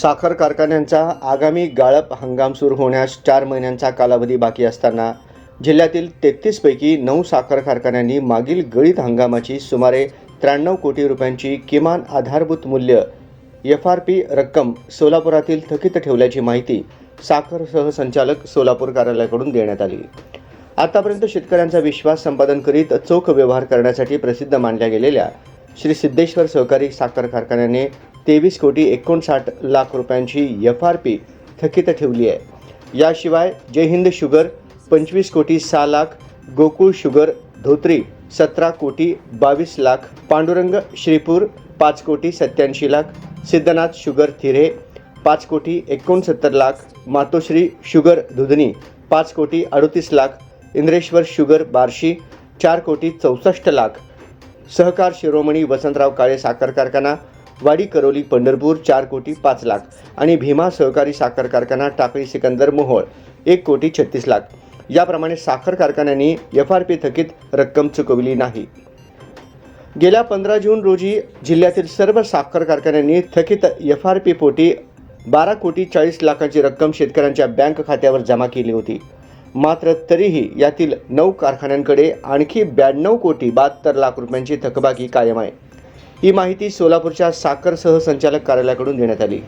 साखर कारखान्यांचा आगामी गाळप हंगाम सुरू होण्यास चार महिन्यांचा कालावधी बाकी असताना जिल्ह्यातील तेहतीसपैकी नऊ साखर कारखान्यांनी मागील गळीत हंगामाची सुमारे त्र्याण्णव कोटी रुपयांची किमान आधारभूत मूल्य एफ आर पी रक्कम सोलापुरातील थकीत ठेवल्याची माहिती साखर सहसंचालक सोलापूर कार्यालयाकडून देण्यात आली. आतापर्यंत शेतकऱ्यांचा विश्वास संपादन करीत चोख व्यवहार करण्यासाठी प्रसिद्ध मानल्या गेलेल्या श्री सिद्धेश्वर सहकारी साखर कारखान्याने तेवीस कोटी एकोणसाठ लाख रुपयांची एफ आर पी थकीत ठेवली आहे. याशिवाय जय हिंद शुगर पंचवीस कोटी सहा लाख गोकुळ शुगर धोत्री सतरा कोटी बावीस लाख पांडुरंग श्रीपूर पाच कोटी सत्याऐंशी लाख सिद्धनाथ शुगर थिरे पाच कोटी एकोणसत्तर लाख मातोश्री शुगर दुधनी पाच कोटी अडतीस लाख इंद्रेश्वर शुगर बार्शी चार कोटी चौसष्ट लाख. सहकार शिरोमणी वसंतराव काळे साखर कारखाना वाडी करोली पंढरपूर चार कोटी पाच लाख आणि भीमा सहकारी साखर कारखाना टाकळी सिकंदर मोहोळ एक कोटी छत्तीस लाख. याप्रमाणे साखर कारखान्यांनी एफ आर पी थकीत रक्कम चुकवली नाही. गेल्या पंधरा जून रोजी जिल्ह्यातील सर्व साखर कारखान्यांनी थकीत एफ आर पी पोटी बारा कोटी चाळीस लाखांची रक्कम शेतकऱ्यांच्या बँक खात्यावर जमा केली होती. मात्र तरीही यातील नऊ कारखान्यांकडे आणखी ब्याण्णव कोटी बहात्तर लाख रुपयांची थकबाकी कायम आहे. ही माहिती सोलापूरच्या साखर सहसंचालक कार्यालयाकडून देण्यात आली.